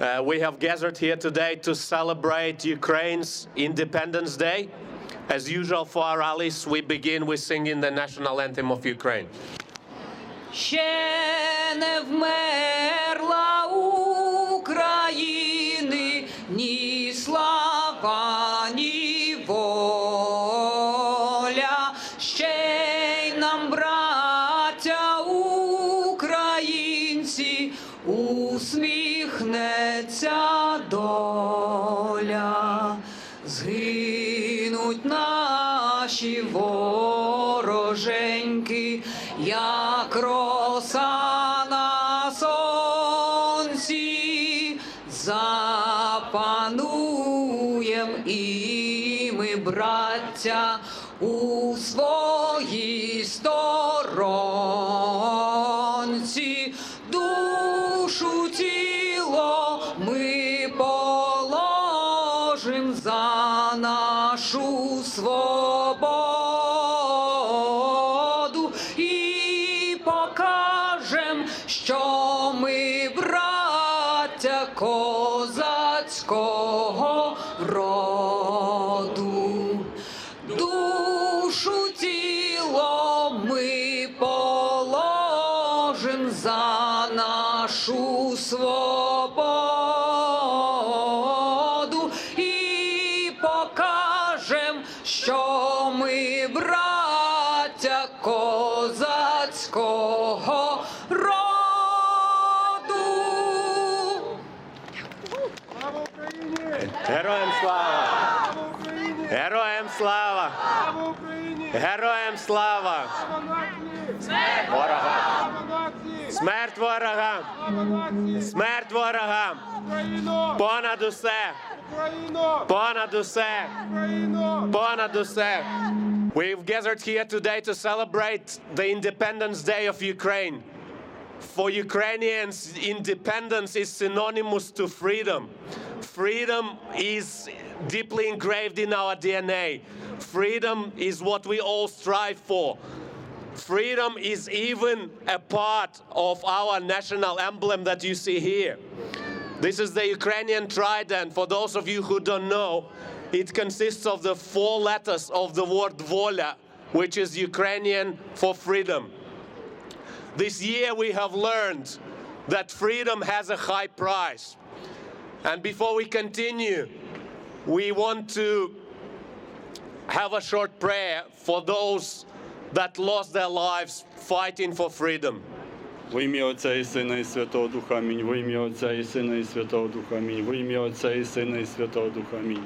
Uh, we have gathered here today to celebrate Ukraine's Independence Day. As usual for our rallies, we begin with singing the national anthem of Ukraine. Ще не вмерла України ні слава, ні наші вороженьки, як роса на сонці, запануєм і ми, браття, у своїй козацького роду. Героям слава! Слава нації! Ворога! Слава нації! Смерть ворога! Слава нації! Смерть ворога! Україно! Понад усе! Україно! Понад усе! Україно! Понад усе! We've gathered here today to celebrate the Independence Day of Ukraine. For Ukrainians, independence is synonymous to freedom. Freedom is deeply engraved in our DNA. Freedom is what we all strive for. Freedom is even a part of our national emblem that you see here. This is the Ukrainian trident. For those of you who don't know, it consists of the four letters of the word voля, which is Ukrainian for freedom. This year we have learned that freedom has a high price. And before we continue, we want to have a short prayer for those that lost their lives fighting for freedom. Во ім'я Отця і Сина і Святого Духа Амінь. Во ім'я Отця і Сина і Святого Духа Амінь. Во ім'я Отця і Сина і Святого Духа Амінь.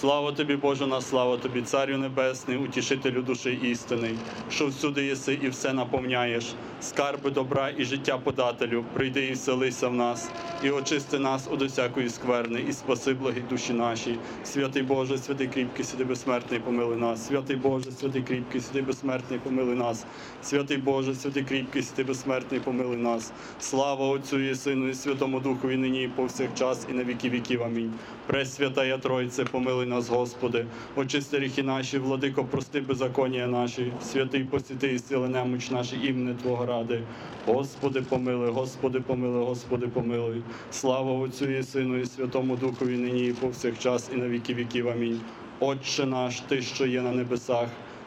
Слава тобі, Боже наш, слава тобі, Царю Небесний, утішителю душі істини, що всюди єси і все наповняєш, скарби добра і життя подателю, прийди і вселися в нас, і очисти нас од усякої скверни, і спаси благі душі наші. Святий Боже, святий кріпкий, сиди безсмертний, помили нас. Святий Боже, святий кріпкий, сиди безсмертний, помили нас. Святий Боже, святий кріпкий, сиди безсмертний, помили нас. Слава Отцю і Сину, і Святому Духові нині і повсякчас, і на віки віків. Амінь. Пресвятая Тройце, помилуй нас, Господи, очисти ріхи наші, владико, прости беззаконня наші, святий посвяти і сили немоч наші, імени Твого ради. Господи, помилуй, Господи, помилуй, Господи, помилуй. Слава Отцю і Сину, і Святому Духові нині і повсякчас, і на віки віків. Амінь. Отче наш, Ти, що є на небесах,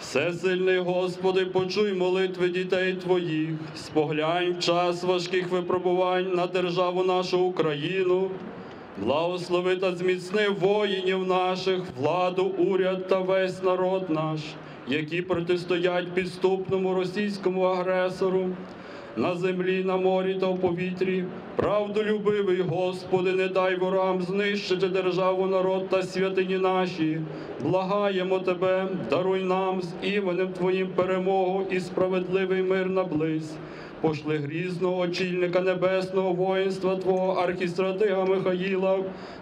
Всесильний Господи, почуй молитви дітей Твоїх, споглянь в час важких випробувань на державу нашу Україну. Благослови та зміцни воїнів наших, владу, уряд та весь народ наш, які протистоять підступному російському агресору. На землі, на морі та в повітрі, Правду любивий, Господи, не дай ворам знищити державу, народ та святині наші. Благаємо Тебе, даруй нам з іменем Твоїм перемогу і справедливий мир наблизь. Пошли грізного очільника небесного воїнства Твого архістратига Михаїла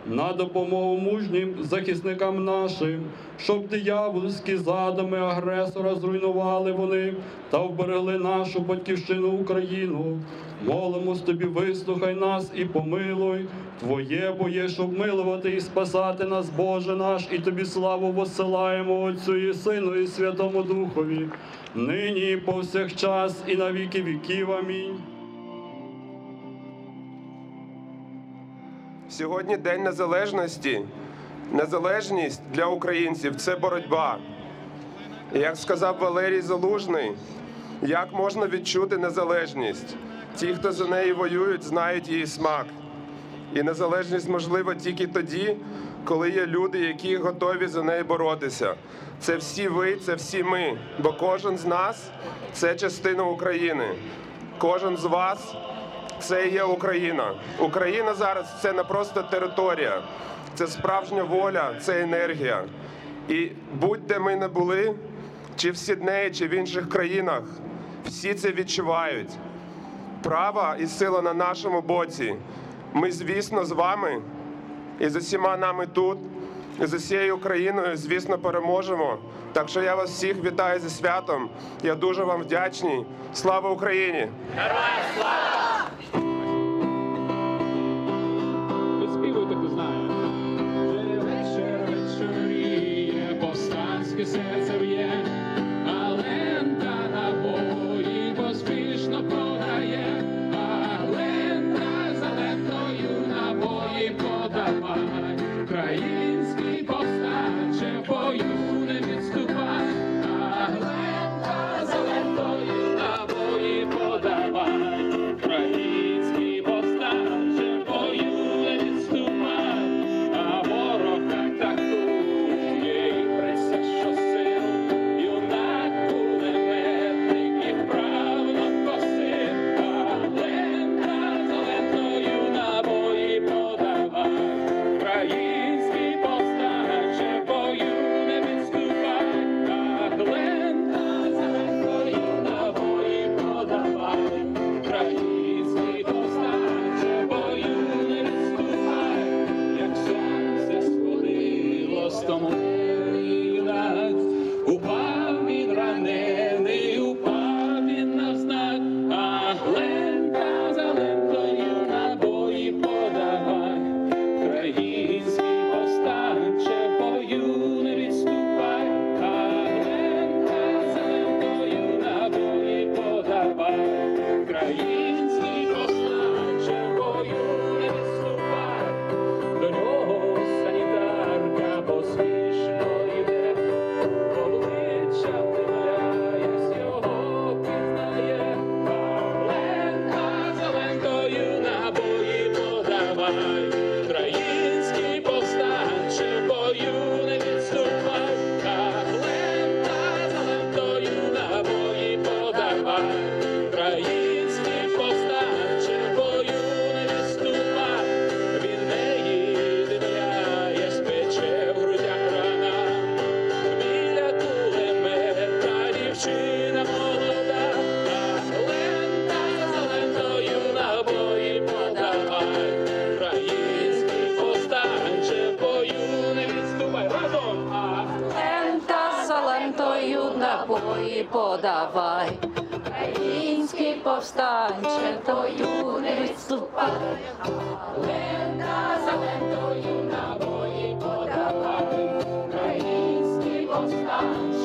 на допомогу мужнім захисникам нашим, щоб диявольські задуми агресора зруйнували вони та вберегли нашу батьківщину Україну. Молимось тобі, вислухай нас і помилуй. Твоє боє, щоб милувати і спасати нас, Боже наш, і тобі славу посилаємо Отцю і Сину, і Святому Духові, нині і повсякчас, і на віки віків. Амінь. Сьогодні День Незалежності. Незалежність для українців це боротьба. Як сказав Валерій Залужний, як можна відчути незалежність? Ті, хто за неї воюють, знають її смак. І незалежність можлива тільки тоді, коли є люди, які готові за неї боротися. Це всі ви, це всі ми. Бо кожен з нас це частина України. Кожен з вас це є Україна. Україна зараз це не просто територія, це справжня воля, це енергія. І будь-де ми не були, чи в Сіднеї, чи в інших країнах, всі це відчувають. Права і сила на нашому боці. Ми, звісно, з вами і з усіма нами тут, і з усією Україною, звісно, переможемо. Так що я вас всіх вітаю зі святом. Я дуже вам вдячний. Слава Україні! Співуйте, estamos набої подавай. Український повстанче, тою не відступай. Лента за лентою набої подавай. Український повстанче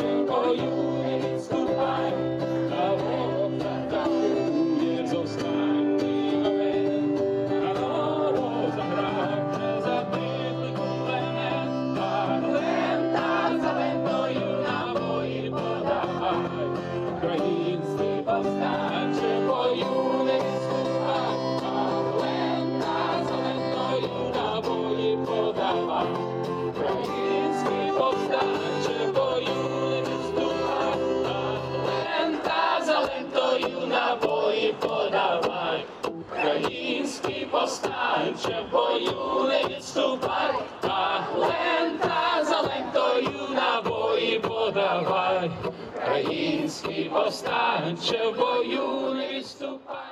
повстанче в бою не відступай, а лента за лентою набої подавай. Український повстанче в бою не відступай.